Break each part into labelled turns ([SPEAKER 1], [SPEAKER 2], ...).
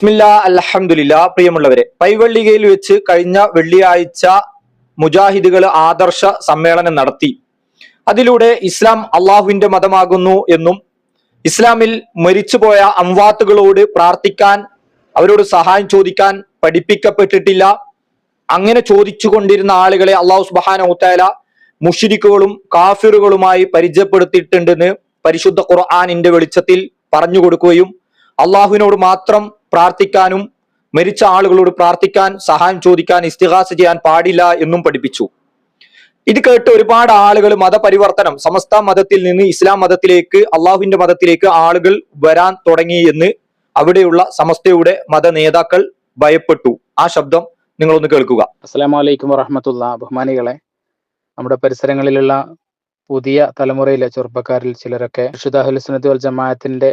[SPEAKER 1] ബിസ്മില്ല അൽഹംദുലില്ല പ്രിയമുള്ളവരെ പൈവള്ളികയിൽ വെച്ച് കഴിഞ്ഞ വെള്ളിയാഴ്ച മുജാഹിദുകൾ ആദർശ സമ്മേളനം നടത്തി. അതിലൂടെ ഇസ്ലാം അള്ളാഹുവിന്റെ മതമാകുന്നു എന്നും ഇസ്ലാമിൽ മരിച്ചുപോയ അംവാത്തുകളോട് പ്രാർത്ഥിക്കാൻ അവരോട് സഹായം ചോദിക്കാൻ പഠിപ്പിക്കപ്പെട്ടിട്ടില്ല. അങ്ങനെ ചോദിച്ചുകൊണ്ടിരുന്ന ആളുകളെ അള്ളാഹു സുബാന ഉത്താല മുഷിരിക്കുകളും കാഫിറുകളുമായി പരിചയപ്പെടുത്തിയിട്ടുണ്ടെന്ന് പരിശുദ്ധ ഖുർആാനിന്റെ വെളിച്ചത്തിൽ പറഞ്ഞു കൊടുക്കുകയും അള്ളാഹുവിനോട് മാത്രം പ്രാർത്ഥിക്കാനും മരിച്ച ആളുകളോട് പ്രാർത്ഥിക്കാൻ സഹായം ചോദിക്കാൻ ഇസ്തിഹാസ ചെയ്യാൻ പാടില്ല എന്നും പഠിപ്പിച്ചു. ഇത് കേട്ട് ഒരുപാട് ആളുകൾ മതപരിവർത്തനം സമസ്ത മതത്തിൽ നിന്ന് ഇസ്ലാം മതത്തിലേക്ക് അള്ളാഹുവിന്റെ മതത്തിലേക്ക് ആളുകൾ വരാൻ തുടങ്ങി എന്ന് അവിടെയുള്ള സമസ്തയുടെ മത നേതാക്കൾ ഭയപ്പെട്ടു. ആ ശബ്ദം നിങ്ങളൊന്ന് കേൾക്കുക.
[SPEAKER 2] അസ്സലാമു അലൈക്കും വറഹമത്തുള്ള. ബഹുമാനികളെ നമ്മുടെ പരിസരങ്ങളിലുള്ള പുതിയ തലമുറയിലെ ചെറുപ്പക്കാരിൽ ചിലരൊക്കെ വൽ ജമാഅത്തിന്റെ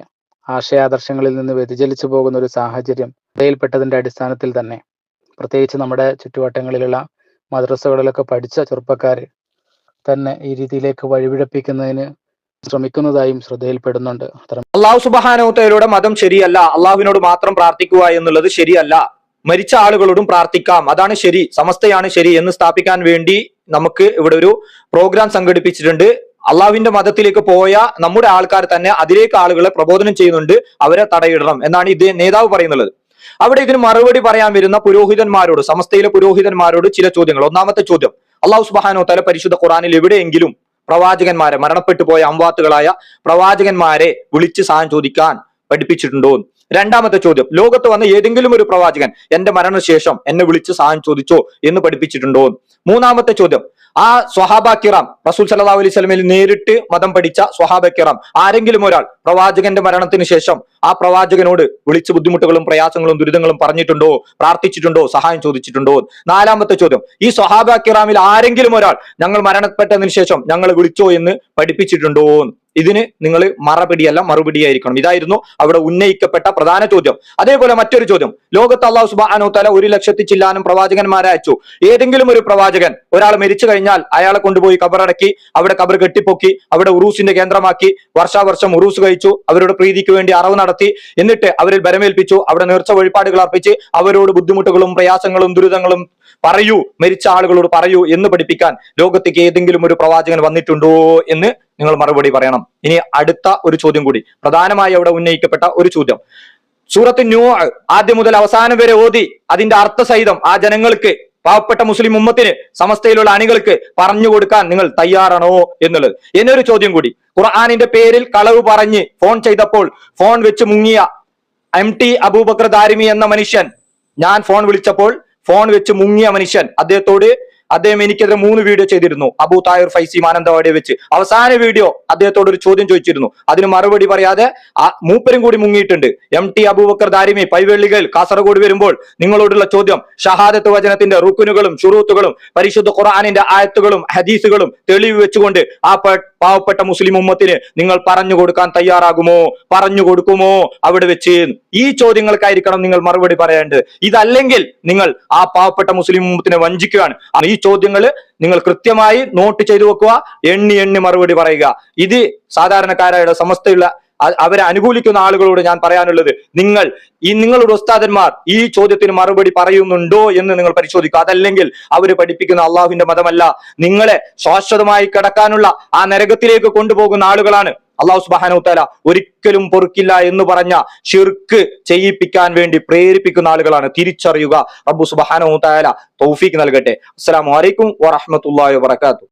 [SPEAKER 2] ആശയാദർശങ്ങളിൽ നിന്ന് വ്യതിചലിച്ചു പോകുന്ന ഒരു സാഹചര്യം ഇടയിൽപ്പെട്ടതിന്റെ അടിസ്ഥാനത്തിൽ തന്നെ. പ്രത്യേകിച്ച് നമ്മുടെ ചുറ്റുവട്ടങ്ങളിലുള്ള മദ്രസകളിലൊക്കെ പഠിച്ച ചെറുപ്പക്കാർ തന്നെ ഈ രീതിയിലേക്ക് വഴിപിഴപ്പിക്കുന്നതിന് ശ്രമിക്കുന്നതായും ശ്രദ്ധയിൽപ്പെടുന്നുണ്ട്.
[SPEAKER 1] അള്ളാഹു സുബാനോത്തയിലൂടെ മതം ശരിയല്ല. അള്ളാഹുവിനോട് മാത്രം പ്രാർത്ഥിക്കുക എന്നുള്ളത് ശരിയല്ല. മരിച്ച ആളുകളോടും പ്രാർത്ഥിക്കാം. അതാണ് ശരി. സമസ്തയാണ് ശരി എന്ന് സ്ഥാപിക്കാൻ വേണ്ടി നമുക്ക് ഇവിടെ ഒരു പ്രോഗ്രാം സംഘടിപ്പിച്ചിട്ടുണ്ട്. അള്ളാഹുവിന്റെ മതത്തിലേക്ക് പോയ നമ്മുടെ ആൾക്കാർ തന്നെ അതിലേക്ക് ആളുകളെ പ്രബോധനം ചെയ്യുന്നുണ്ട് അവരെ തടയിടണം എന്നാണ് ഇത് നേതാവ് പറയുന്നത് അവിടെ ഇതിന് മറുപടി പറയാൻ വരുന്ന പുരോഹിതന്മാരോട് സമസ്തയിലെ പുരോഹിതന്മാരോട് ചില ചോദ്യങ്ങൾ. ഒന്നാമത്തെ ചോദ്യം അള്ളാഹു സുബാനോ തല പരിശുദ്ധ ഖുറാനിൽ എവിടെയെങ്കിലും പ്രവാചകന്മാരെ മരണപ്പെട്ടു പോയ അംവാത്തുകളായ പ്രവാചകന്മാരെ വിളിച്ച് സാധനം ചോദിക്കാൻ പഠിപ്പിച്ചിട്ടുണ്ടോ രണ്ടാമത്തെ ചോദ്യം ലോകത്ത് വന്ന ഏതെങ്കിലും ഒരു പ്രവാചകൻ എന്റെ മരണശേഷം എന്നെ വിളിച്ച് സഹായം ചോദിച്ചോ എന്ന് പഠിപ്പിച്ചിട്ടുണ്ടോ മൂന്നാമത്തെ ചോദ്യം ആ സ്വഹാബ കിറാം റസൂൽ സല്ലാ അലൈഹി നേരിട്ട് മതം പഠിച്ച സ്വഹാബ കിറാം. ആരെങ്കിലും ഒരാൾ പ്രവാചകന്റെ മരണത്തിന് ശേഷം ആ പ്രവാചകനോട് വിളിച്ച് ബുദ്ധിമുട്ടുകളും പ്രയാസങ്ങളും ദുരിതങ്ങളും പറഞ്ഞിട്ടുണ്ടോ? പ്രാർത്ഥിച്ചിട്ടുണ്ടോ? സഹായം ചോദിച്ചിട്ടുണ്ടോ? നാലാമത്തെ ചോദ്യം. ഈ സ്വഹാബ കിറാമിൽ ആരെങ്കിലും ഒരാൾ ഞങ്ങൾ മരണപ്പെട്ടതിന് ശേഷം ഞങ്ങൾ വിളിച്ചോ എന്ന് പഠിപ്പിച്ചിട്ടുണ്ടോ ഇതിന് നിങ്ങൾ മറപിടിയല്ല മറുപടിയായിരിക്കണം. ഇതായിരുന്നു അവിടെ ഉന്നയിക്കപ്പെട്ട പ്രധാന ചോദ്യം. അതേപോലെ മറ്റൊരു ചോദ്യം. ലോകത്ത് അള്ളാഹു സുബാനോ തല ഒരു ലക്ഷത്തി ചില്ലാനും പ്രവാചകന്മാരെ അയച്ചു. ഏതെങ്കിലും ഒരു പ്രവാചകൻ ഒരാൾ മരിച്ചു കഴിഞ്ഞാൽ അയാളെ കൊണ്ടുപോയി കബറടക്കി അവിടെ കബർ കെട്ടിപ്പൊക്കി അവിടെ ഉറൂസിന്റെ കേന്ദ്രമാക്കി വർഷാവർഷം ഉറൂസ് കഴിച്ചു അവരുടെ പ്രീതിക്ക് വേണ്ടി അറവ് നടത്തി എന്നിട്ട് അവരിൽ ബരമേൽപ്പിച്ചു അവിടെ നേർച്ച വഴിപാടുകൾ അർപ്പിച്ച് അവരോട് ബുദ്ധിമുട്ടുകളും പ്രയാസങ്ങളും ദുരിതങ്ങളും പറയൂ മരിച്ച ആളുകളോട് പറയൂ എന്ന് പഠിപ്പിക്കാൻ ലോകത്തേക്ക് ഏതെങ്കിലും ഒരു പ്രവാചകൻ വന്നിട്ടുണ്ടോ എന്ന് നിങ്ങൾ മറുപടി പറയണം. ഇനി അടുത്ത ഒരു ചോദ്യം കൂടി. പ്രധാനമായി അവിടെ ഉന്നയിക്കപ്പെട്ട ഒരു ചോദ്യം. സൂറത്ത് ന്യൂ ആദ്യം മുതൽ അവസാനം വരെ ഓതി. അതിന്റെ അർത്ഥസഹിതം ആ ജനങ്ങൾക്ക് പാവപ്പെട്ട മുസ്ലിം ഉമ്മത്തിന് സമസ്തയിലുള്ള അണികൾക്ക് പറഞ്ഞു കൊടുക്കാൻ നിങ്ങൾ തയ്യാറാണോ എന്നുള്ളത്. എന്നൊരു ചോദ്യം കൂടി. ഖുർആാനിന്റെ പേരിൽ കളവ് പറഞ്ഞ് ഫോൺ ചെയ്തപ്പോൾ ഫോൺ വെച്ച് മുങ്ങിയ എം ടി അബൂബക്കർ ദാരിമി എന്ന മനുഷ്യൻ ഞാൻ ഫോൺ വിളിച്ചപ്പോൾ ഫോൺ വെച്ച് മുങ്ങിയ മനുഷ്യൻ അദ്ദേഹത്തോട് അദ്ദേഹം എനിക്കെതിരെ മൂന്ന് വീഡിയോ ചെയ്തിരുന്നു. അബു തായൂർ ഫൈസി മാനന്തവാടിയെ വെച്ച്. അവസാന വീഡിയോ അദ്ദേഹത്തോട് ഒരു ചോദ്യം ചോദിച്ചിരുന്നു. അതിന് മറുപടി പറയാതെ മൂപ്പരും കൂടി മുങ്ങിയിട്ടുണ്ട്. എം ടി അബൂബക്കർ ദാരിമി പൈവെള്ളികൾ കാസർഗോഡ് വരുമ്പോൾ നിങ്ങളോടുള്ള ചോദ്യം ഷഹാദത്ത് വചനത്തിന്റെ റുക്കുനുകളും ഷുറൂത്തുകളും പരിശുദ്ധ ഖുർആാനിന്റെ ആയത്തുകളും ഹദീസുകളും തെളിവ് വെച്ചുകൊണ്ട് ആ പാവപ്പെട്ട മുസ്ലിം ഉമ്മത്തിന് നിങ്ങൾ പറഞ്ഞു കൊടുക്കാൻ തയ്യാറാകുമോ? പറഞ്ഞു കൊടുക്കുമോ? അവിടെ വെച്ച് ഈ ചോദ്യങ്ങൾക്കായിരിക്കണം നിങ്ങൾ മറുപടി പറയേണ്ടത്. ഇതല്ലെങ്കിൽ നിങ്ങൾ ആ പാവപ്പെട്ട മുസ്ലിം ഉമ്മത്തിനെ വഞ്ചിക്കുകയാണ്. ഈ ചോദ്യങ്ങൾ നിങ്ങൾ കൃത്യമായി നോട്ട് ചെയ്തു വെക്കുക എണ്ണി എണ്ണി മറുപടി പറയുക. ഇത് സാധാരണക്കാരായ സമസ്തയുള്ള അവരെ അനുകൂലിക്കുന്ന ആളുകളോട് ഞാൻ പറയാനുള്ളത് നിങ്ങൾ ഈ നിങ്ങളുടെ ഉസ്താദന്മാർ ഈ ചോദ്യത്തിന് മറുപടി പറയുന്നുണ്ടോ എന്ന് നിങ്ങൾ പരിശോധിക്കുക. അതല്ലെങ്കിൽ അവർ പഠിപ്പിക്കുന്ന അള്ളാഹുവിന്റെ മതമല്ല. നിങ്ങളെ ശാശ്വതമായി കിടക്കാനുള്ള ആ നരകത്തിലേക്ക് കൊണ്ടുപോകുന്ന ആളുകളാണ്. അള്ളാഹു സുബാനു താല ഒരിക്കലും പൊറുക്കില്ല എന്ന് പറഞ്ഞ ഷിർക്ക് ചെയ്യിപ്പിക്കാൻ വേണ്ടി പ്രേരിപ്പിക്കുന്ന ആളുകളാണ്. തിരിച്ചറിയുക. റബ്ബു സുബാനു താല തൗഫീക്ക് നൽകട്ടെ. അസ്സാം വലൈക്കും വറഹ്മത്തുള്ളാഹി വബറകാതുഹു.